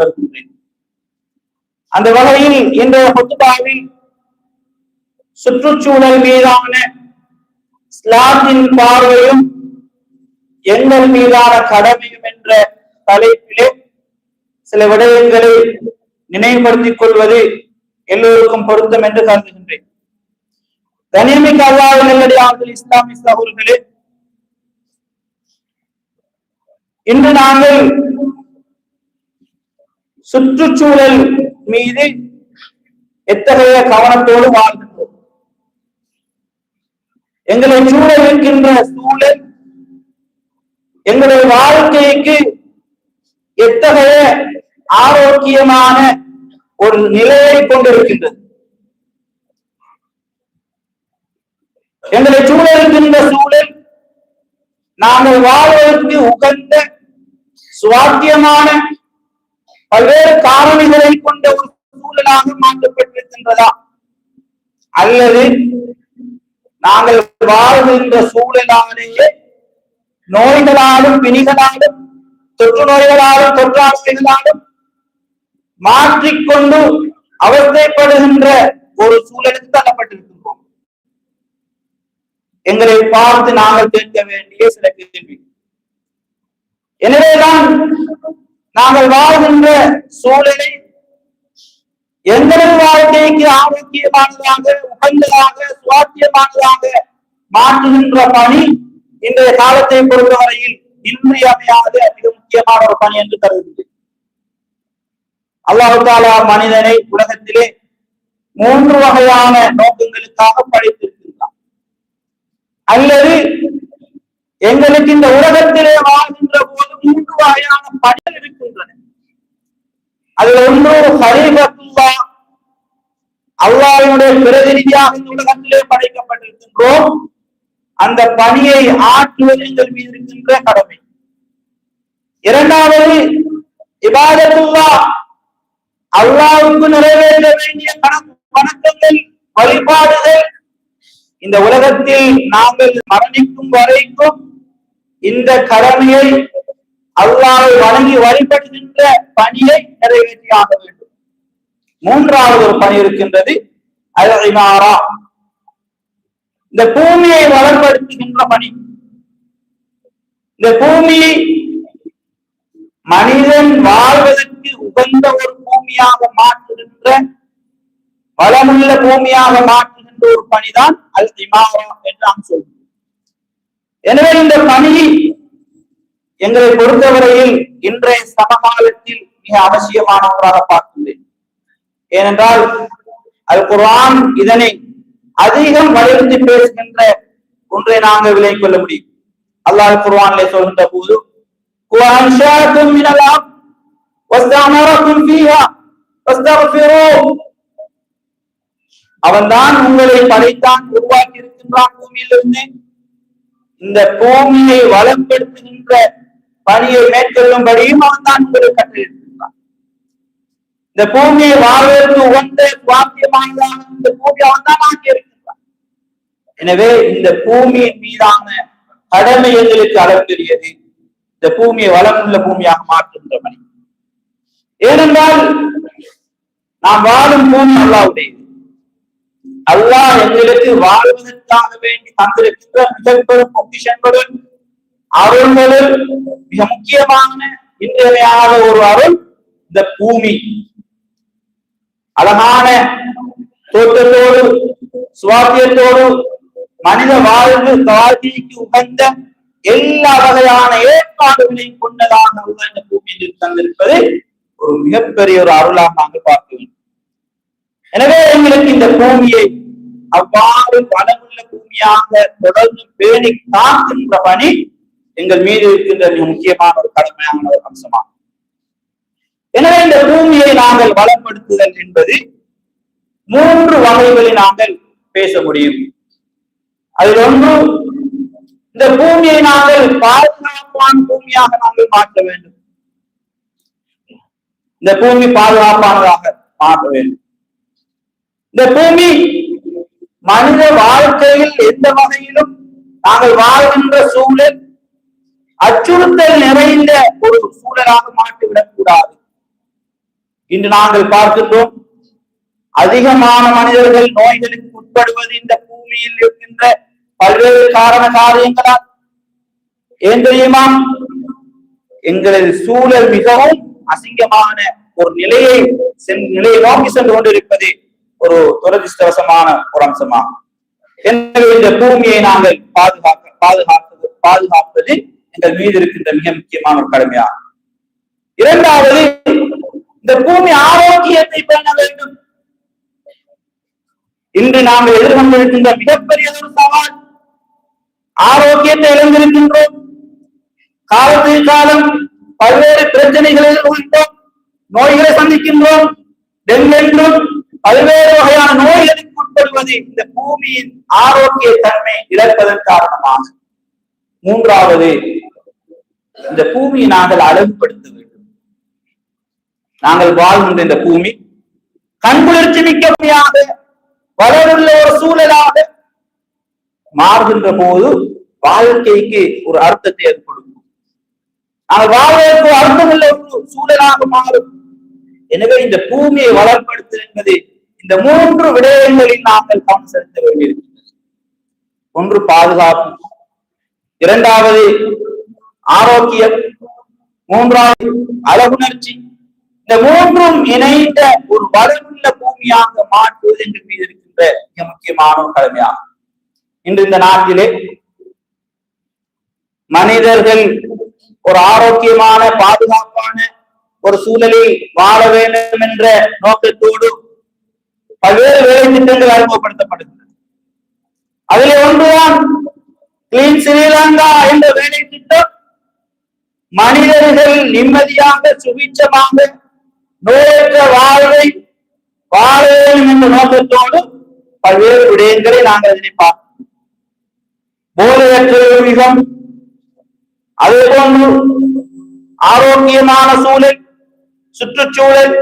கருதுகிறேன். அந்த வகையில் இன்றைய பொத்துபாவில் சுற்றுச்சூழல் மீதான இஸ்லாத்தின் பார்வையும் எங்கள் மீதான கடமையும் என்ற தலைப்பிலே சில விடயங்களை நினைவுபடுத்திக் கொள்வது எல்லோருக்கும் பொருத்தம் என்று கருதுகின்றேன். கனியமிக்க அல்லாஹ் நல்லடியார்கள் இஸ்லாமிய சகோதரர்களே இன்று நாங்கள் சுற்றுச்சூழல் மீது எத்தகைய கவனத்தோடு வாழ்கின்றோம் எங்களை சூழ இருக்கின்ற சூழல் எங்களுடைய வாழ்க்கைக்கு எத்தகைய ஆரோக்கியமான ஒரு நிலையை கொண்டிருக்கின்றது. எங்களை சூழ இருக்கின்ற சூழல் நாங்கள் வாழ்வதற்கு உகந்த சுவாத்தியமான பல்வேறு காரணிகளை கொண்ட ஒரு சூழலாக மாற்றப்பட்டிருக்கின்றதா? அல்லது நாங்கள் வாழ்கின்ற சூழலாலேயே நோய்களாலும் பிணிகளாலும் தொற்று நோய்களாலும் தொற்றாமைகளாலும் மாற்றிக்கொண்டு அவஸ்தைப்படுகின்ற ஒரு சூழலுக்கு தள்ளப்பட்டிருக்கின்றோம். எங்களை பார்த்து நாங்கள் கேட்க வேண்டிய சில கேள்வி எனவேதான் நாங்கள் வாழ்கின்ற சூழலை எங்களது வாழ்க்கைக்கு ஆரோக்கியமானதாக உகந்ததாக சுவாத்தியமானதாக மாற்றுகின்ற பணி இன்றைய காலத்தை பொறுத்தவரையில் இன்றியமையாத மிக முக்கியமான ஒரு பணி என்று கருதுகிறது அல்லாஹாலா மனிதனை உலகத்திலே மூன்று வகையான நோக்கங்களுக்காக படைத்திருக்கின்றான் அல்லது எங்களுக்கு இந்த உலகத்திலே வாழ்கின்ற போது மூன்று வகையான பணிகள் இருக்கின்றன அதுல ஒன்று ஹரீபத்துல்லா அல்லாவினுடைய பிரதிநிதியாக இந்த உலகத்திலே படைக்கப்பட்டிருக்கின்றோம். அந்த பணியை ஆற்றுவது எங்கள் மீது இருக்கின்ற கடமை. இரண்டாவது இபாதத்துல்லா. அல்லாவுக்கு நிறைவேற்ற வேண்டிய வணக்கங்கள் வழிபாடுகள். இந்த உலகத்தில் நாங்கள் மரணிக்கும் வரைக்கும் இந்த கடமையை அல்லாவை வணங்கி வழிபடுகின்ற பணியை நிறைவேற்றியாக வேண்டும். மூன்றாவது ஒரு பணி இருக்கின்றது அல் இந்த பூமியை வளப்படுத்துகின்ற பணி. இந்த பூமி மனிதன் வாழ்வதற்கு உகந்த ஒரு பூமியாக மாற்றுகின்ற வளமுள்ள பூமியாக மாற்றுகின்ற ஒரு பணிதான் அல் இமாரா என்று நாம் சொல்கிறோம். எனவே இந்த பணி எங்களை பொறுத்தவரையில் இன்றைய சமகாலத்தில் மிக அவசியமானவராக ஒன்றாக பார்க்கின்றேன் ஏனென்றால் அது குர்ஆன் இதனை அதிகம் வலியுறுத்தி பேசுகின்ற ஒன்றை நாங்கள் விலை கொள்ள முடியும். அல்லாஹ் குர்ஆனிலே சொல்கின்ற போது குவான்ஷாக்கும் மினலாம் வஸ்தாமரக்கும் ஃபீஹா வஸ்தக்ஃபிரூ அவன்தான் உங்களை படைத்தான் உருவாக்கி இருக்கின்றான் பூமியிலிருந்து. இந்த பூமியை வளம் வளப்படுத்துகின்ற பணியை மேற்கொள்ளும்படியும் அவன் தான் உங்களுக்கு கட்டளையிட்டிருக்கிறான் இந்த பூமியை வாழ்வதற்கு உகந்த சுவாத்தியமானதான இந்த பூமி அவன் தான் ஆக்கியிருக்கின்றான் எனவே இந்த பூமியின் மீதான கடமை எங்களுக்கு அளவுக்குரியது. இந்த பூமியை வளமுள்ள பூமியாக மாற்றுகின்ற பணி ஏனென்றால் நாம் வாழும் பூமி அல்லாவுடையது அல்லாஹ் எங்களுக்கு வாழ்வதற்காக வேண்டி தந்திருக்கின்ற மிகப்பெரும் பொக்கிஷங்களுடன் அருள்களில் மிக முக்கியமான இன்றியமையாத ஒரு அருள் இந்த பூமி. அழகான தோற்றத்தோடு சுவாத்தியத்தோடு மனித வாழ்வு வாழ்க்கைக்கு உகந்த எல்லா வகையான ஏற்பாடுகளையும் கொண்டதாக இந்த பூமியில் தந்திருப்பது ஒரு மிகப்பெரிய ஒரு அருளாக நாங்கள் பார்க்க வேண்டும் எனவே எங்களுக்கு இந்த பூமியை அவ்வாறு பலமுள்ள பூமியாக தொடர்ந்து பேணி காக்கின்ற பணி எங்கள் மீது இருக்கின்ற மிக முக்கியமான ஒரு கடமையான ஒரு அம்சமாகும் எனவே இந்த பூமியை நாங்கள் வளப்படுத்துதல் என்பது மூன்று வகைகளில் நாங்கள் பேச முடியும். அதில் ஒன்று இந்த பூமியை நாங்கள் பாதுகாப்பான பூமியாக நாங்கள் மாற்ற வேண்டும். இந்த பூமி பாதுகாப்பானதாக மாற்ற வேண்டும். இந்த பூமி மனித வாழ்க்கையில் எந்த வகையிலும் நாங்கள் வாழ்கின்ற சூழல் அச்சுறுத்தல் நிறைந்த ஒரு சூழலாக மாற்றிவிடக் கூடாது. இன்று நாங்கள் பார்க்கின்றோம் அதிகமான மனிதர்கள் நோய்களுக்கு உட்படுவது இந்த பூமியில் இருக்கின்ற பல்வேறு காரண காரியங்களால். ஏன் தெரியுமா? எங்களது சூழல் மிகவும் அசிங்கமான ஒரு நிலையை நிலையை நோக்கி சென்று கொண்டிருப்பது ஒரு துரதிருஷ்டவசமான ஒரு அம்சமாகும். எனவே இந்த பூமியை நாங்கள் பாதுகாக்க பாதுகாப்பது பாதுகாப்பது எங்கள் மீது இருக்கின்ற மிக முக்கியமான ஒரு கடமையாகும் இரண்டாவது இந்த பூமி ஆரோக்கியத்தை பேண வேண்டும். இன்று நாங்கள் எதிர்கொண்டிருக்கின்ற மிகப்பெரிய ஒரு சவால் ஆரோக்கியத்தை இழந்திருக்கின்றோம். காலத்தில் காலம் பல்வேறு பிரச்சனைகளை எதிர்கொள்கின்றோம் நோய்களை சந்திக்கின்றோம். டெங்கு என்றும் பல்வேறு வகையான நோய்களுக்கு உட்படுவது இந்த பூமியின் ஆரோக்கிய தன்மை இழப்பதன் காரணமாக. மூன்றாவது இந்த பூமியை நாங்கள் அழகுபடுத்த வேண்டும். நாங்கள் வாழ்கின்ற இந்த பூமி கண்குளிர்ச்சி மிக்க முடியாத வளருள்ள ஒரு சூழலாக மாறுகின்ற போது வாழ்க்கைக்கு ஒரு அர்த்தத்தை அது கொடுக்கும் நாங்கள் வாழ்வதற்கு அர்த்தமுள்ள ஒரு சூழலாக மாறும். எனவே இந்த பூமியை வளர்ப்படுத்து என்பது இந்த மூன்று விடயங்களில் நாங்கள் கவனம் செலுத்த வேண்டியிருக்கிறது ஒன்று பாதுகாப்பு இரண்டாவது ஆரோக்கியம் மூன்றாவது அழகுணர்ச்சி. இந்த மூன்றும் இணைந்த ஒரு வலுவுள்ள பூமியாக மாற்றுவது என்று மீது இருக்கின்ற மிக முக்கியமான ஒரு கடமையாகும். இன்று இந்த நாட்டிலே மனிதர்கள் ஒரு ஆரோக்கியமான பாதுகாப்பான ஒரு சூழலில் வாழ வேண்டும் என்ற நோக்கத்தோடு பல்வேறு வேலை திட்டங்கள் அறிமுகப்படுத்தப்படுகின்றன. அதில் ஒன்றுதான் கிளீன் ஸ்ரீலங்கா என்ற வேலை திட்டம் மனிதர்கள் நிம்மதியாக சுபிச்சமாக நோயற்ற வாழ்வை வாழ வேண்டும் என்ற நோக்கத்தோடு பல்வேறு விடயங்களை நாங்கள் இதனை பார்க்கிறோம். போதையற்ற யுகம் அதே போன்று ஆரோக்கியமான சூழல் சுற்றுச்சூழல்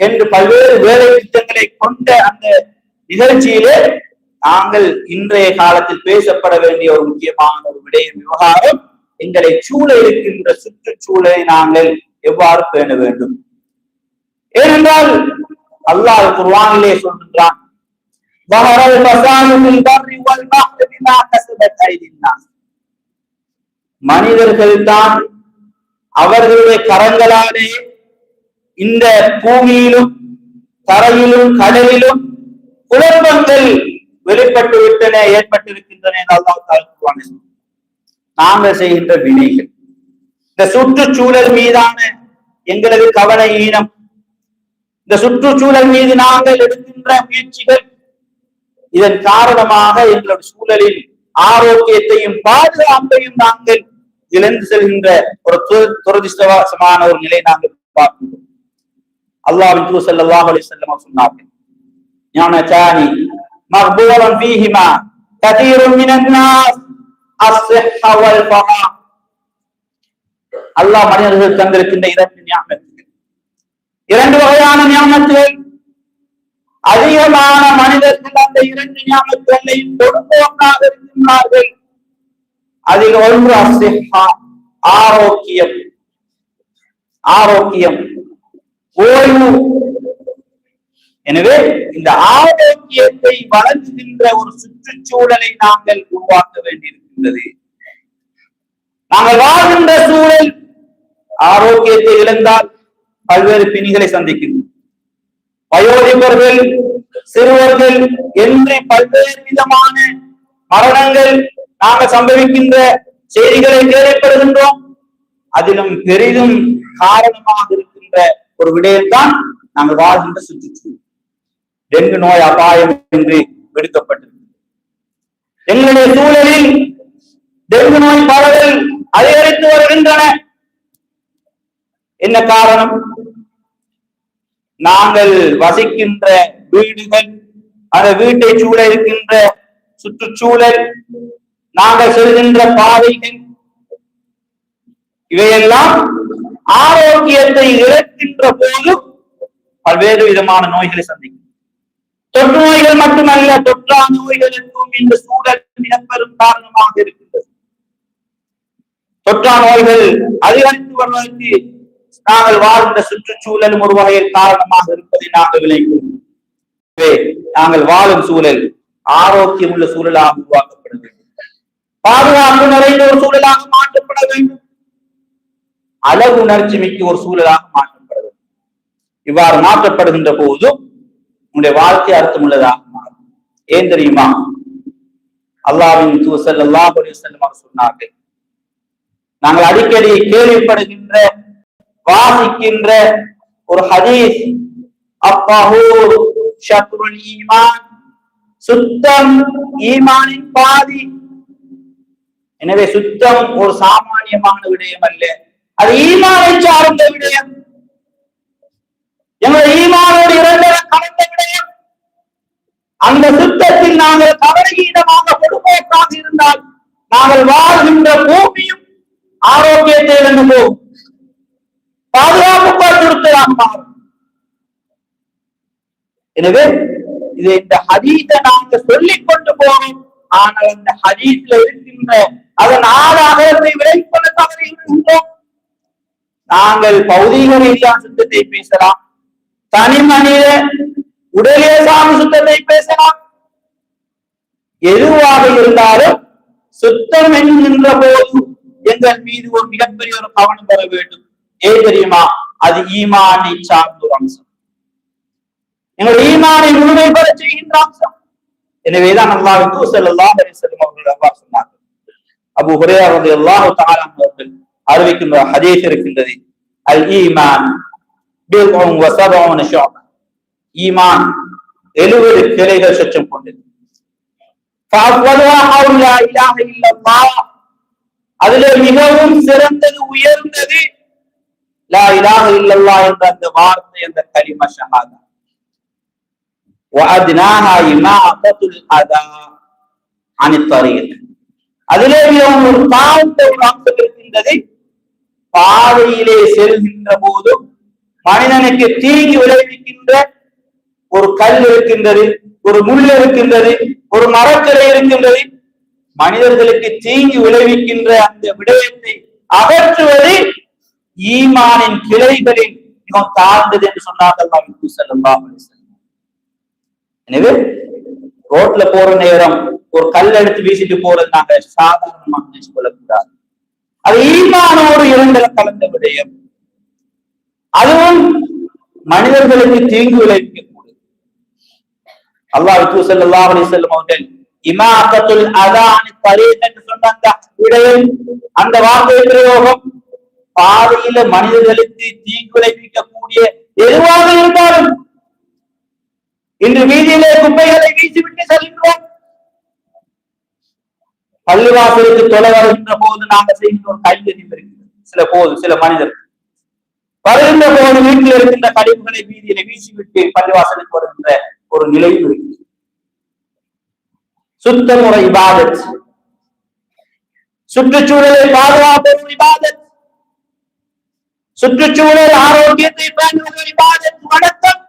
என்று பல்வேறு வேலை திட்டங்களை கொண்ட அந்த நிகழ்ச்சியிலே நாங்கள் இன்றைய காலத்தில் பேசப்பட வேண்டிய ஒரு முக்கியமான ஒரு விடயம் விவகாரம். எங்களை சூழ இருக்கின்ற சுற்றுச்சூழலை நாங்கள் எவ்வாறு பேண வேண்டும்? ஏனென்றால் அல்லாஹ் குர்வானிலே சொல்கின்றான் மனிதர்கள் தான் அவர்களுடைய கரங்களாலே இந்த பூமியிலும் தரையிலும் கடலிலும் குழப்பங்கள் வெளிப்பட்டு விட்டன ஏற்பட்டிருக்கின்றன என்று அல்லாஹ் நாங்க செய்கின்ற வினைகள். இந்த சுற்றுச்சூழல் மீதான எங்களது கவன ஈனம். இந்த சுற்றுச்சூழல் மீது நாங்கள் எடுக்கின்ற முயற்சிகள் இதன் காரணமாக எங்களுடைய சூழலில் ஆரோக்கியத்தையும் பாதுகாப்பையும் நாங்கள் இழந்து செல்கின்ற ஒரு து- ஒரு நிலை நாங்கள் பார்க்கின்றோம். அல்லாஹ் தூதர் ஸல்லல்லாஹு செல்லமா சொன்னார்கள் ஞானச்சானி مغبورا فيهما. كثير من الناس الصحة வல் அல்லாஹ் மனிதர்கள் தந்திருக்கின்ற இரண்டு ஞாபகத்துகள் இரண்டு வகையான ஞாபகத்துகள் அதிகமான மனிதர்கள் அந்த இரண்டு ஞாபகங்களையும் கொடுப்பவர்களாக இருக்கின்றார்கள். அதில் ஒன்று அசிஹா ஆரோக்கியம். ஆரோக்கியம். ஓய்வு. எனவே இந்த ஆரோக்கியத்தை வளர்ந்துகின்ற ஒரு சுற்றுச்சூழலை நாங்கள் உருவாக்க வேண்டியிருக்கின்றது. நாங்கள் வாழ்கின்ற சூழல் ஆரோக்கியத்தை இழந்தால் பல்வேறு பிணிகளை சந்திக்கின்றோம். வயோதிபர்கள் சிறுவர்கள் என்று பல்வேறு விதமான மரணங்கள் நாங்கள் சம்பவிக்கின்ற செய்திகளை தேவைப்படுகின்றோம். அதிலும் பெரிதும் காரணமாக இருக்கின்ற ஒரு விடயம்தான் நாங்கள் வாழ்கின்ற சுற்றுச்சூழல். டெங்கு நோய் அபாயம் என்று விடுக்கப்பட்டிருக்கிறது எங்களுடைய சூழலில் டெங்கு நோய் பரவல் அதிகரித்து வருகின்றன. என்ன காரணம்? நாங்கள் வசிக்கின்ற வீடுகள் அந்த வீட்டை சூழ இருக்கின்ற சுற்றுச்சூழல் நாங்கள் செல்கின்ற பாதைகள் இவையெல்லாம் ஆரோக்கியத்தை இழக்கின்ற போது பல்வேறு விதமான நோய்களை சந்திக்கும். தொற்று நோய்கள் மட்டுமல்ல தொற்றா நோய்களுக்கும் இந்த சூழல் மிகப்பெரும் காரணமாக இருக்கின்றது. தொற்றா நோய்கள் அதிகரித்து வருவதற்கு நாங்கள் வாழ்ந்த சுற்றுச்சூழலும் ஒரு வகையில் காரணமாக இருப்பதை நாங்கள் விளைவிக்கிறோம் நாங்கள் வாழும் சூழல் ஆரோக்கியம் உள்ள சூழலாக உருவாக்கப்பட வேண்டும். பாதுகாப்பு நிறைந்த ஒரு சூழலாக மாற்றப்பட வேண்டும். அளவு உணர்ச்சி மிக்க ஒரு சூழலாக மாற்றப்பட வேண்டும். இவ்வாறு மாற்றப்படுகின்ற போதும் உங்களுடைய வாழ்க்கை அர்த்தமுள்ளதாக உள்ளதா ஏன் தெரியுமா? அல்லாவின் தூசல் அல்லாஹ் செல்லும் சொன்னார்கள் நாங்கள் அடிக்கடி கேள்விப்படுகின்ற வாசிக்கின்ற ஒரு ஹதீஸ் அப்பாஹூ ஷத்ருல் ஈமான் சுத்தம் ஈமானின் பாதி. எனவே சுத்தம் ஒரு சாமானியமான விடயம் அல்ல அது ஈமானை சார்ந்த விடயம். எங்கள் ஈமானோடு இரண்டரை கலந்த அந்த சுத்தத்தில் நாங்கள் கவலையீனமாக பொறுப்பேற்றாக இருந்தால் நாங்கள் வாழ்கின்ற பூமியும் ஆரோக்கியத்தை இழந்து போகும் பாதுகாப்பு படுத்துவதாக எனவே இது இந்த ஹதீத்தை நாங்க சொல்லிக் கொண்டு போனோம். ஆனால் அந்த ஹதீஸ்ல இருக்கின்ற அதன் ஆதாரத்தை விலகிக் கொள்ள தவறுகின்றோம் நாங்கள் பௌதீக ரீதியான சுத்தத்தை பேசலாம். தனி மனித உடலே சாமி சுத்தத்தை பேசலாம். எதுவாக இருந்தாலும் சுத்தம் என்கின்ற போது எங்கள் மீது ஒரு மிகப்பெரிய ஒரு கவனம் பெற வேண்டும். ஏன் தெரியுமா? அது ஈமானை சார்ந்த ஒரு அம்சம். எங்கள் ஈமானை முழுமை பெற செய்கின்ற அம்சம். எனவேதான் அல்லாஹ் ஸல்லல்லாஹு அலைஹி வஸல்லம் அவர்கள் அல்லாஹ் சொன்னார்கள். அபூ ஹுரைரா ரலியல்லாஹு தஆலா அவர்கள் அறிவிக்கின்ற ஹதீஸ் இருக்கின்றது அல் ஈமான் பில்உம் வ சபஉன ஈமான் 70 கிளைகள் சுற்றம் கொண்டது ஃபஅஃவலுஹா கவுலு லா இலாஹ இல்லல்லாஹ் அதிலே மிகவும் சிறந்தது உயர்ந்தது லா இலாஹ இல்லல்லாஹ் என்ற அந்த வார்த்தை அந்த கலிம ஷஹாதா وأدناها إماطة الأذى عن الطريق அதிலே மிகவும் ஒரு தாழ்ந்த ஒரு அம்சம் இருக்கின்றது பாதையிலே செல்கின்ற போதும் மனிதனுக்கு தீங்கி விளைவிக்கின்ற ஒரு கல் இருக்கின்றது ஒரு முள் இருக்கின்றது ஒரு மரக்கரை இருக்கின்றது. மனிதர்களுக்கு தீங்கி விளைவிக்கின்ற அந்த விடயத்தை அகற்றுவது ஈமானின் கிளைகளில் மிகவும் தாழ்ந்தது என்று சொன்னார்கள் எனவே ரோட்ல போற நேரம் ஒரு கல் எடுத்து வீசிட்டு போறது நாங்க சாதாரணமாக நினைச்சு கொள்ளக்கூடாது. அது ஈமானோடு இரண்டல கலந்த விடயம். அதுவும் மனிதர்களுக்கு தீங்கு விளைவிக்கும். அல்லாஹ் ஸல்லல்லாஹு அலைஹி வஸல்லம் அவர்கள் இமாக்கத்துல் அதான் தரீக் என்று சொன்ன அந்த விடயம் அந்த வார்த்தை பிரயோகம் பாதையில மனிதர்களுக்கு தீங்கு விளைவிக்கக்கூடிய எதுவாக இருந்தாலும் இன்று வீதியிலே குப்பைகளை வீசிவிட்டு செல்கின்றோம் பள்ளிவாசலுக்கு தொலை வருகின்ற போது நாங்கள் செய்கின்ற ஒரு கைங்கரியம் இருக்கிறது சில போது சில மனிதர்கள். வருகின்ற போது வீட்டில் இருக்கின்ற கழிவுகளை வீதியில வீசிவிட்டு பள்ளிவாசலுக்கு வருகின்ற ஒரு நிலையும் இருக்கு. சுத்த முறை இபாதத். சுற்றுச்சூழலை பாதுகாப்பு இபாதத். சுற்றுச்சூழல் ஆரோக்கியத்தை பேணுவது வணக்கம்.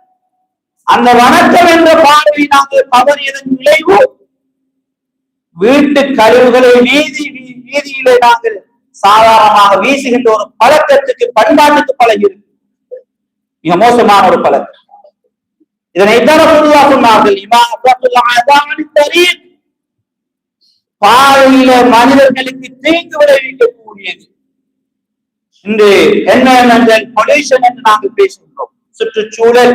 அந்த வணக்கம் என்ற பார்வை நாங்கள் தவறியதன் விளைவு வீட்டு கழிவுகளை வீதி வீதியிலே நாங்கள் சாதாரணமாக வீசுகின்ற ஒரு பழக்கத்துக்கு பண்பாட்டுக்கு பழகி இருக்கு. மிக மோசமான ஒரு பழக்கம். இதனை பொதுவாக சொன்னார்கள் இமாமத்துல் அதானி தரீக். பாதையில மனிதர்களுக்கு தீங்கு விளைவிக்கக்கூடியது இன்று என்ன பொல்யூஷன் என்று நாங்கள் பேசுகின்றோம் சுற்றுச்சூழல்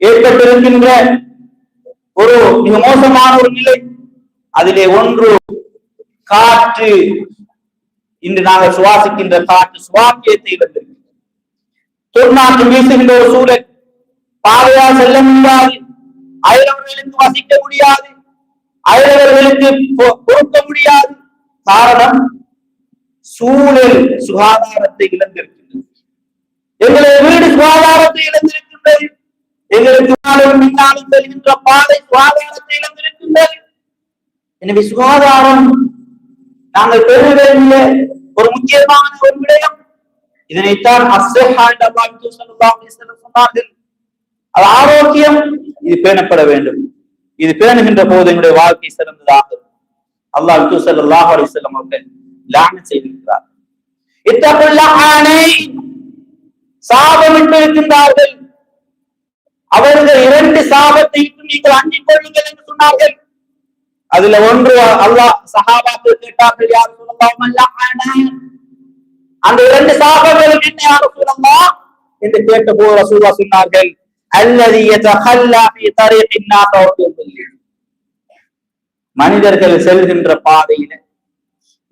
ஏற்பட்டிருக்கின்ற ஒரு மிக மோசமான ஒரு நிலை அதிலே ஒன்று காற்று இன்று நாங்கள் சுவாசிக்கின்ற காற்று சுவாக்கியத்தை இழந்திருக்கிறோம் தொன்னாற்று வீசுகின்ற ஒரு சூழல் பாதையா செல்ல முடியாது. அயலவர்களுக்கு வசிக்க முடியாது. அயலவர்களுக்கு கொடுக்க பொறுக்க முடியாது. காரணம் சூழல் சுகாதாரத்தை இழந்திருக்கின்றது. எங்களுடைய வீடு சுகாதாரத்தை இழந்திருக்கின்றது. எங்களுக்கு முன்னாலும் பின்னாலும் செல்கின்ற பாதை சுகாதாரத்தை இழந்திருக்கின்றது. எனவே சுகாதாரம் நாங்கள் பெற வேண்டிய ஒரு முக்கியமான ஒரு விடயம். இதனைத்தான் அஸ்ஸஹா என்ற அல்லாஹ் ஸல்லல்லாஹு சொன்னார்கள். அது ஆரோக்கியம் இது பேணப்பட வேண்டும். இது பேணுகின்ற போது எங்களுடைய வாழ்க்கை சிறந்ததாக அல்லாஹ் அல்லாஹ் அலி செல்லம் அவர்கள் லான செய்திருக்கிறார். இத்தகுல் லஹானை சாபமிட்டு இருக்கின்றார்கள். அவர்கள் இரண்டு சாபத்தையும் நீங்கள் அஞ்சிக் கொள்ளுங்கள் என்று சொன்னார்கள். அதுல ஒன்று அல்லாஹ் சஹாபாக்கள் கேட்டார்கள் யார் சொல்லலாம் அந்த இரண்டு சாபங்கள் என்ன யார் சொல்லலாம் என்று கேட்ட போது ரசூலா சொன்னார்கள் அல்லது மனிதர்கள் செல்கின்ற பாதையில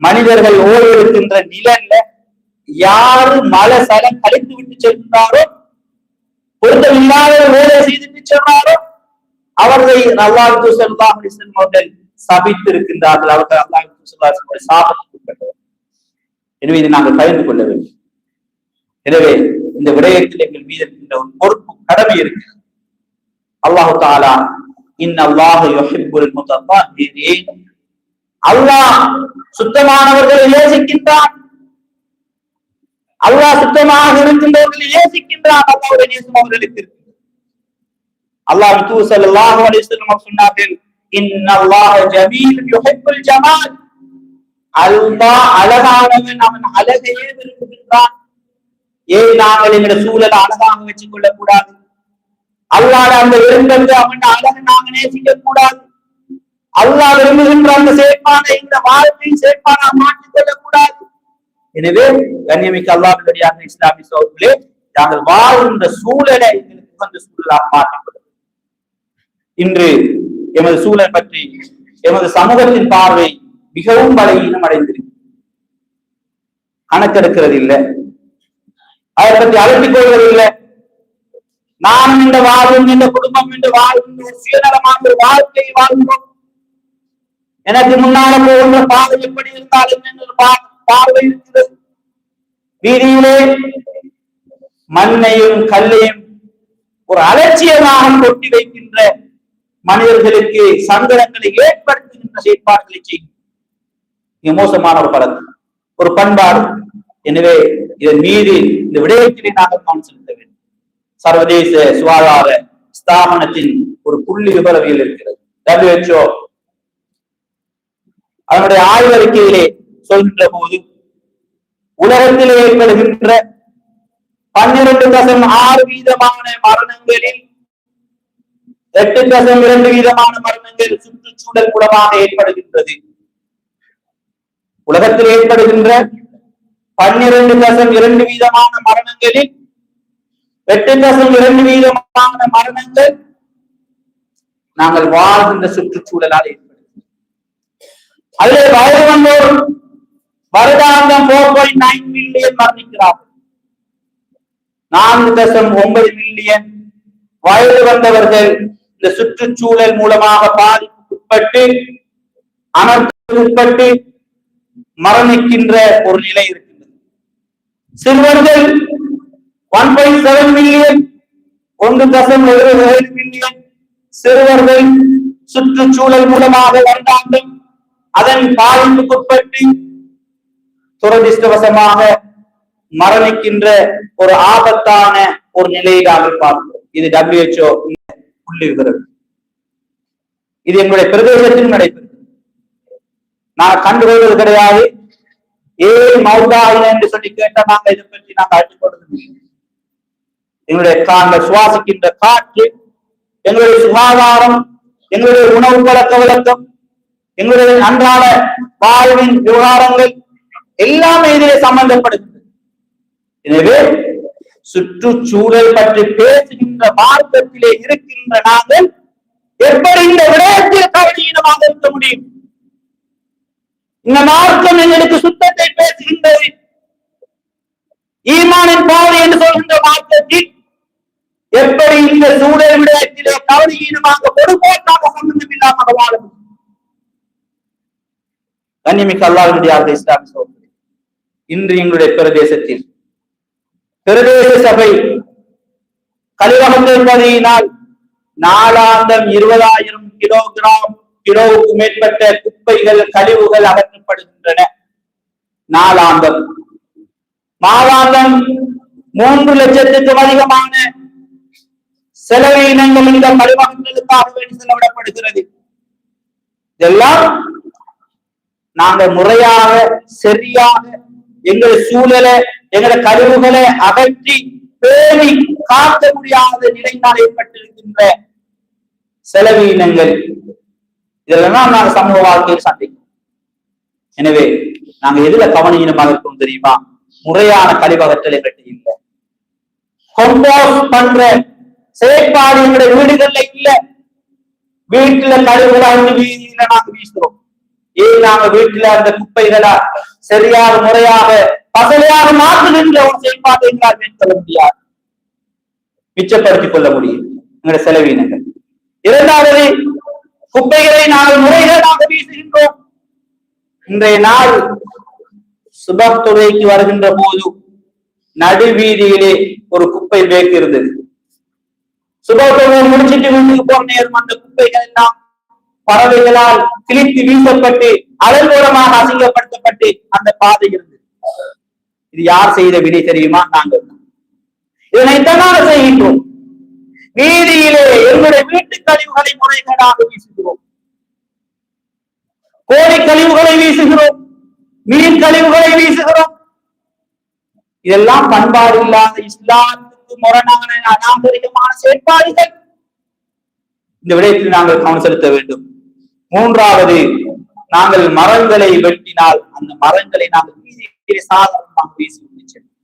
மனிதர்கள் ஓய்வெடுக்கின்ற நிழல்ல யாரு மலை சலம் கழித்து விட்டு செல்கின்றாரோ பொருத்தமில்லாத வேலை செய்துட்டு செல்றாரோ அவர்களை அல்லாஹு செல்லா அலிசன் அவர்கள் சபித்திருக்கின்றார்கள். அவர்கள் அல்லாஹு செல்லா சாபத்துக்குட்பட்டவர் எனவே இதை நாங்கள் பகிர்ந்து கொள்ள வேண்டும். எனவே இந்த விடயத்தில் எங்கள் மீது இருக்கின்ற ஒரு பொறுப்பு கடமை இருக்கு. அல்லாஹு தாலா இன்னல்லாஹு அல்லாஹ் சுத்தமானவர்களை நேசிக்கின்றான். அல்லாஹ் சுத்தமாக இருக்கின்றவர்களை நேசிக்கின்றான். அல்லாஹ்வுடைய நேசம் அவர்களுக்கு. அல்லாஹ் தூ ஸல்லல்லாஹு அலிஸ்லாம் வஸல்லம் சொன்னார்கள் இன்னல்லாஹ ஜமீல் யுஹிப்புல் ஜமால். அல்லாஹ் அழகானவன் அவன் அழகையே விரும்புகின்றான். ஏன் நாங்கள் எங்களை சூழலை அழகாக வச்சுக் கொள்ளக்கூடாது அல்லாத அந்த விரும்பத்தை அவன் அழகு நாங்க நேசிக்க கூடாது அல்லாஹ் விரும்புகின்ற அந்த செயற்பான இந்த வாழ்க்கையை செயற்பான மாற்றிக் கொள்ளக்கூடாது. எனவே கண்ணியமிக்க அல்லாஹுடைய இஸ்லாமிய சோர்களே நாங்கள் வாழ்கின்ற சூழலை எங்களுக்கு உகந்த சூழலாக மாற்றிக்கொள்ளும் இன்று எமது சூழல் பற்றி எமது சமூகத்தின் பார்வை மிகவும் பலகீனம் அடைந்திருக்கு கணக்கெடுக்கிறது இல்லை. அதை பற்றி அழைத்துக் கொள்வது இல்லை. நாம் இந்த வாழும் இந்த குடும்பம் இந்த வாழும் ஒரு சுயநலமான ஒரு வாழ்க்கையை வாழ்ந்தோம். எனக்கு முன்னால போகின்ற பாதை எப்படி இருந்தாலும் என்று பார்வை இருக்கிறது. வீதியிலே மண்ணையும் கல்லையும் ஒரு அலட்சியமாக கொட்டி வைக்கின்ற மனிதர்களுக்கு சங்கடங்களை ஏற்படுத்துகின்ற செயற்பாடுகளை செய்யும். மிக மோசமான ஒரு பழக்கம் ஒரு பண்பாடு. எனவே இதன் மீது இந்த விடயத்திலே நாங்கள் கவனம் செலுத்த வேண்டும். சர்வதேச சுகாதார ஸ்தாபனத்தின் ஒரு புள்ளி விவரவியல் இருக்கிறது. டபிள்யூஹெச்ஓ அதனுடைய ஆய்வறிக்கையிலே சொல்கின்ற போது உலகத்தில் ஏற்படுகின்ற பன்னிரண்டு தசம் ஆறு வீதமான மரணங்களில் எட்டு தசம் இரண்டு வீதமான மரணங்கள் சுற்றுச்சூழல் மூலமாக ஏற்படுகின்றது. உலகத்தில் ஏற்படுகின்ற பன்னிரண்டு தசம் இரண்டு வீதமான மரணங்களில் எட்டு தசம் இரண்டு வீதமான மரணங்கள் நாங்கள் வாழ்கின்ற சுற்றுச்சூழலால் ஏற்படுகிறது அதிலே வயது வந்தோர் வருடாந்தம் போர் பாயிண்ட் நைன் மில்லியன் மரணிக்கிறார்கள். நான்கு தசம் ஒன்பது மில்லியன் வயது வந்தவர்கள் இந்த சுற்றுச்சூழல் மூலமாக பாதிப்புக்குட்பட்டு அனர்த்தத்துக்குட்பட்டு மரணிக்கின்ற ஒரு நிலை இருக்கின்றது. சிறுவர்கள் ஒன் பாயிண்ட் செவன் மில்லியன் ஒன்று தசம் ஏழு மில்லியன் சிறுவர்கள் சுற்றுச்சூழல் மூலமாக வருடாந்தம் அதன் பாதிப்புக்குட்பட்டு துரதிருஷ்டவசமாக மரணிக்கின்ற ஒரு ஆபத்தான ஒரு நிலையை நாங்கள் பார்க்கிறோம். இது டபிள்யூஹெச்ஓ உள்ளிருக்கிறது. இது எங்களுடைய பிரதேசத்தில் நடைபெறும் நான் கண்டுகொள்வது கிடையாது. ஏன் மௌதாயின என்று சொல்லி கேட்ட நாங்கள் இதை பற்றி நாங்கள் அழைக்கப்படுவது எங்களுடைய நாங்கள் சுவாசிக்கின்ற காற்று எங்களுடைய சுகாதாரம் எங்களுடைய உணவு பழக்க வழக்கம் எங்களுடைய அன்றாட வாழ்வின் விவகாரங்கள் எல்லாமே இதிலே சம்பந்தப்படுகிறது. எனவே சுற்றுச்சூழல் பற்றி பேசுகின்ற மார்க்கத்திலே இருக்கின்ற நாங்கள் எப்படி இந்த விடயத்தில் கவனீனமாக இருக்க முடியும்? இந்த மார்க்கம் எங்களுக்கு சுத்தத்தை பேசுகின்றது. ஈமானின் பாதை என்று சொல்கின்ற மார்க்கத்தில் எப்படி இந்த சூழல் விடயத்திலே கவனீனமாக பொறுப்போட்டாக சம்பந்தம் இல்லாமல் வாழும்? முடியும் கண்ணிமிக்க அல்லாஹுடைய இஸ்லாமி சோதனை இன்று எங்களுடைய பிரதேசத்தில் பிரதேச சபை கலிவகத்து என்பதினால் நாளாந்தம் இருபதாயிரம் கிலோகிராம் கிலோவுக்கு மேற்பட்ட குப்பைகள் கழிவுகள் அகற்றப்படுகின்றன. நாளாந்தம். மாதாந்தம் மூன்று லட்சத்துக்கும் அதிகமான செலவினங்கள் இந்த மருமகன்களுக்காக வேண்டி செலவிடப்படுகிறது. இதெல்லாம் நாங்க முறையாக சரியாக எங்களை சூழலை எங்களை கழிவுகளை அகற்றி பேணி காக்க முடியாத நிலையினால் ஏற்பட்டிருக்கின்ற செலவீனங்கள் இதெல்லாம் நாங்கள் சமூக வாழ்க்கையில் சந்திக்கிறோம். எனவே நாங்க எதுல கவனீனமாக இருக்கோம் தெரியுமா? முறையான கழிவகற்றல் எங்கிட்ட இல்லை. பண்ற செயற்பாடு எங்களுடைய வீடுகள்ல இல்ல. வீட்டுல கழிவுகளை வந்து வீதியில நாங்க வீசுறோம். ஏன் நாங்க வீட்டுல அந்த குப்பைகளா சரியாக முறையாக பசலையாக மாற்றுகின்ற ஒரு செயல்பாட்டை எங்களால் மேற்கொள்ள முடியாது. மிச்சப்படுத்திக் கொள்ள முடியும். எங்களுடைய செலவினங்கள் இரண்டாவது குப்பைகளை நாங்கள் முறைகளாக வீசுகின்றோம். இன்றைய நாள் சுபத்துறைக்கு வருகின்ற போது நடுவீதியிலே ஒரு குப்பை பேக் இருந்தது சுபத்துறை முடிச்சிட்டு வீட்டுக்கு போன நேரம் அந்த குப்பைகள் எல்லாம் பறவைகளால் கிழித்து வீசப்பட்டு அலங்கோலமாக அசிங்கப்படுத்தப்பட்டு அந்த பாதை இருந்தது. இது யார் செய்த வினை தெரியுமா? நாங்கள். இதனை இதனைத்தான் செய்கின்றோம். வீதியிலே எங்களுடைய வீட்டு கழிவுகளை முறைகேடாக வீசுகிறோம். கோழி கழிவுகளை வீசுகிறோம். மீன் கழிவுகளை வீசுகிறோம். இதெல்லாம் பண்பாடு இல்லாத இஸ்லாத்துக்கு முரணான அநாகரிகமான செயற்பாடுகள். இந்த விடயத்தில் நாங்கள் கவனம் செலுத்த வேண்டும். மூன்றாவது நாங்கள் மரங்களை வெட்டினால் அந்த மரங்களை நாங்கள் வீதியிலே சாதாரணமாக வீசி விட்டு செல்வோம்.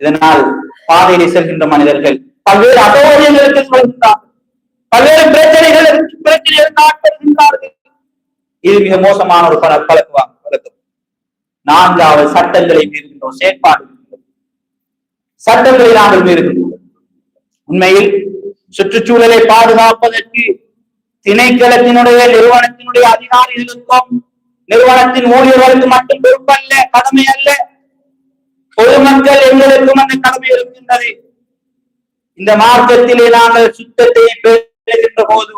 இதனால் பாதையிலே செல்கின்ற மனிதர்கள் பல்வேறு அகோரியங்களுக்கு சொல்கின்றார்கள். பல்வேறு பிரச்சனைகளுக்கு பிரச்சனைகள் ஆட்படுகின்றார்கள் இது மிக மோசமான ஒரு பல பழக்க பழக்கம் நான்காவது சட்டங்களை மீறுகின்றோம் செயற்பாடு. சட்டங்களை நாங்கள் மீறுகின்றோம் உண்மையில் சுற்றுச்சூழலை பாதுகாப்பதற்கு திணைக்களத்தினுடைய நிறுவனத்தினுடைய அதிகாரிகளுக்கும் நிறுவனத்தின் ஊழியர்களுக்கு மட்டும் பொறுப்பல்ல கடமை அல்ல பொதுமக்கள் எங்களுக்கும் அந்த கடமை இருக்கின்றது. இந்த மார்க்கத்திலே நாங்கள் சுத்தத்தை பெறுகின்ற போது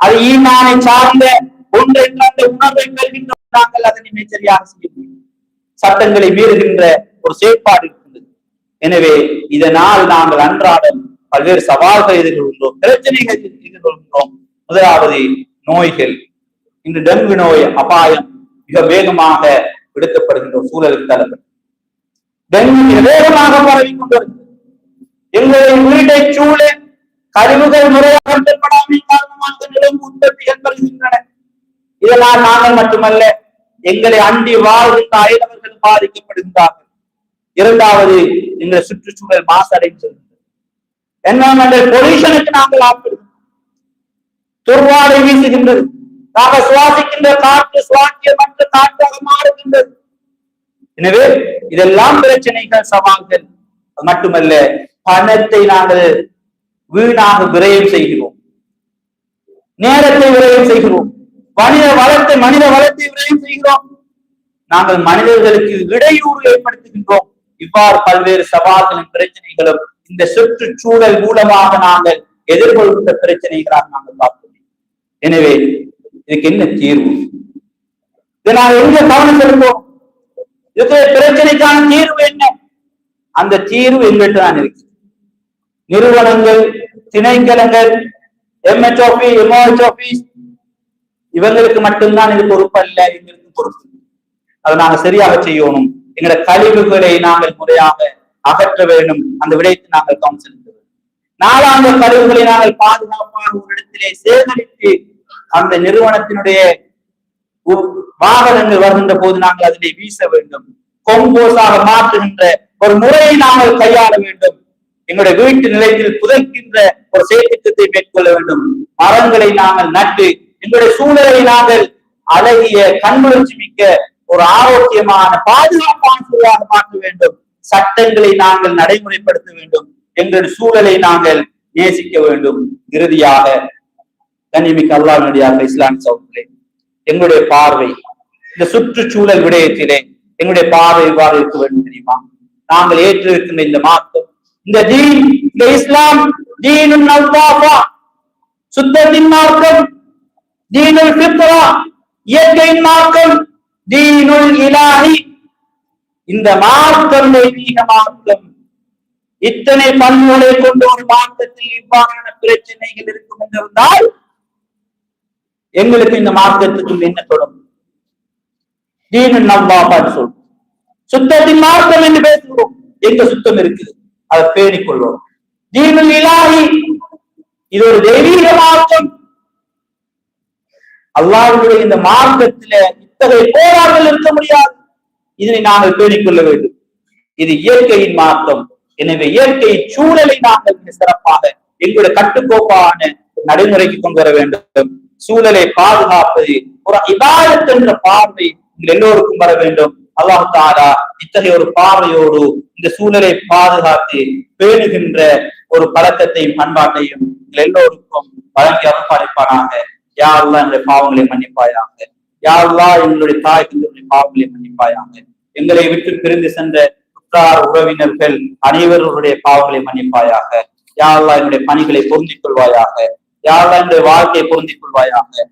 அது ஈமானை சார்ந்த ஒன்றை என்ற அந்த உணர்வை பெறுகின்ற நாங்கள் அதனை மிகச்சரியாக செய்ய முடியும். சட்டங்களை மீறுகின்ற ஒரு செயற்பாடு எனவே இதனால் நாங்கள் அன்றாடம் பல்வேறு சவால்கள் எதிர்கொள்கின்றோம் பிரச்சனைகள் எதிர்கொள்கின்றோம். முதலாவது நோய்கள். இன்று டெங்கு நோய் அபாயம் மிக வேகமாக விடுக்கப்படுகின்ற சூழலுக்கு தள்ளப்படும் டெங்கு மிக வேகமாக பரவி கொண்டிருக்கிறது. எங்களுடைய வீட்டை சூழ கழிவுகள் முறையாக காரணமாக நிலம் உற்பத்தி ஏற்படுகின்றன. இதனால் நாங்கள் மட்டுமல்ல எங்களை அண்டி வாழ்கின்ற அயலவர்கள் பாதிக்கப்படுகின்றார்கள். இரண்டாவது இந்த சுற்றுச்சூழல் மாசடைந்து என்வரன்மெண்டல் பொல்யூஷனுக்கு நாங்கள் ஆப்பிடுகிறோம் துர்வாடை வீசுகின்றது. நாங்கள் சுவாசிக்கின்ற காற்று சுவாசியமற்ற காற்றாக மாறுகின்றது. எனவே இதெல்லாம் பிரச்சனைகள் சவால்கள். மட்டுமல்ல பணத்தை நாங்கள் வீணாக விரயம் செய்கிறோம். நேரத்தை விரயம் செய்கிறோம். மனித வளத்தை மனித வளத்தை விரயம் செய்கிறோம். நாங்கள் மனிதர்களுக்கு இடையூறு ஏற்படுத்துகின்றோம். இவ்வாறு பல்வேறு சவால்களும் பிரச்சனைகளும் இந்த சுற்றுச்சூழல் மூலமாக நாங்கள் எதிர்கொள்கின்ற பிரச்சனைகளாக நாங்கள் பார்க்கிறோம். எனவே இதுக்கு என்ன தீர்வு? இதை நாங்கள் எங்க கவனம் செலுத்துவோம்? இதுக்கு பிரச்சனைக்கான தீர்வு என்ன? அந்த தீர்வு எங்கிட்ட தான் இருக்கு. நிறுவனங்கள் திணைக்களங்கள் எம்ஹெச் ஆபீஸ் எம்ஓஹெச் ஆபீஸ் இவங்களுக்கு மட்டும்தான் இது பொறுப்பு அல்ல இவங்களுக்கு பொறுப்பு. அதை நாங்க சரியாக செய்யணும். எங்களோட கழிவுகளை நாங்கள் முறையாக அகற்ற வேண்டும். அந்த விடயத்தை நாங்கள் கவனம் செலுத்த வேண்டும் நாலாந்த கழிவுகளை நாங்கள் பாதுகாப்பாக ஒரு இடத்திலே சேகரித்து அந்த நிறுவனத்தினுடைய வாகனங்கள் வருகின்ற போது நாங்கள் அதனை வீச வேண்டும். கொம்போஸாக மாற்றுகின்ற ஒரு முறையை நாங்கள் கையாள வேண்டும். எங்களுடைய வீட்டு நிலையத்தில் புதைக்கின்ற ஒரு செயற்திட்டத்தை மேற்கொள்ள வேண்டும். மரங்களை நாங்கள் நட்டு எங்களுடைய சூழலை நாங்கள் அழகிய கண்குளிர்ச்சி மிக்க ஒரு ஆரோக்கியமான பாதுகாப்பான சூழலாக மாற்ற வேண்டும். சட்டங்களை நாங்கள் நடைமுறைப்படுத்த வேண்டும் எங்கள் சூழலை நாங்கள் நேசிக்க வேண்டும். இறுதியாக கண்ணியமிக்க அல்லாஹ்வுடைய இஸ்லாம் சௌத்திலே எங்களுடைய பார்வை இந்த சுற்றுச்சூழல் விடயத்திலே எங்களுடைய பார்வை இவ்வாறு இருக்க வேண்டும் தெரியுமா? நாங்கள் ஏற்றிருக்கின்ற இந்த மாற்றம் இந்த தீன் இந்த இஸ்லாம் தீனும் சுத்தத்தின் மார்க்கம் தீனுல் இயற்கையின் மார்க்கம் தீனுல் இலாஹி இந்த மார்க்கம் தெய்வீக மார்க்கம் இத்தனை பண்புகளை கொண்ட ஒரு மார்க்கத்தில் இவ்வாறான பிரச்சனைகள் இருக்கும் என்றிருந்தால் எங்களுக்கு இந்த மார்க்கத்துக்கும் என்ன தொடரும் தீனு நவ்வாபான்னு சொல்றோம் சுத்தத்தின் மார்க்கம் என்று பேசுகிறோம். எங்க சுத்தம் இருக்குது? அதை பேணிக் கொள்வோம் தீனுல் இலாஹி இது ஒரு தெய்வீக மார்க்கம். அல்லாவுடைய இந்த மார்க்கத்தில இத்தகைய கோளாறுகள் இருக்க முடியாது. இதனை நாங்கள் பேணிக்கொள்ள வேண்டும். இது இயற்கையின் மாற்றம் எனவே இயற்கை சூழலை நாங்கள் மிக சிறப்பாக எங்களுடைய கட்டுக்கோப்பான நடைமுறைக்கு கொண்டு வர வேண்டும். சூழலை பாதுகாப்பது ஒரு இபாதத் என்ற பார்வை நீங்கள் எல்லோருக்கும் வர வேண்டும். அல்லாஹ் தாரா இத்தகைய ஒரு பார்வையோடு இந்த சூழலை பாதுகாத்து பேணுகின்ற ஒரு பழக்கத்தையும் பண்பாட்டையும் எல்லோருக்கும் வழங்கி அருள்பாலிப்பானாக யாரெல்லாம் எங்களுடைய பாவங்களை மன்னிப்பாயாக. யாரெல்லாம் எங்களுடைய தாய் தந்தையுடைய பாவங்களை மன்னிப்பாயாக எங்களை விட்டு பிரிந்து சென்ற உற்றார் உறவினர்கள் அனைவருடைய பாவங்களை மன்னிப்பாயாக. யாரெல்லாம் என்னுடைய பணிகளை பொருந்திக் கொள்வாயாக. யாரெல்லாம் என்னுடைய வாழ்க்கையை பொருந்திக் கொள்வாயாக.